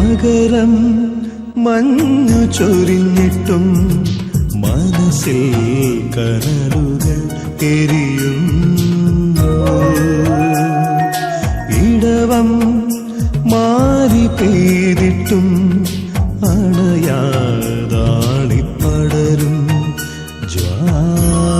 മകരം മഞ്ഞു ചൊരിഞ്ഞിട്ടും മനസ്സിൽ കനലുകൾ എരിയും ഇടവം മാറി പെയ്തിട്ടും അണയാതാളിപ്പടരും ജ്വാലയാ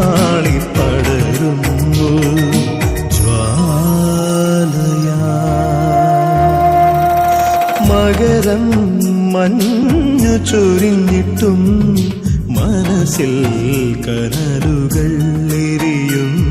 മകരം മഞ്ഞു ചൊരിഞ്ഞിട്ടും മനസ്സിൽ കനലുകൾ എരിയുന്നു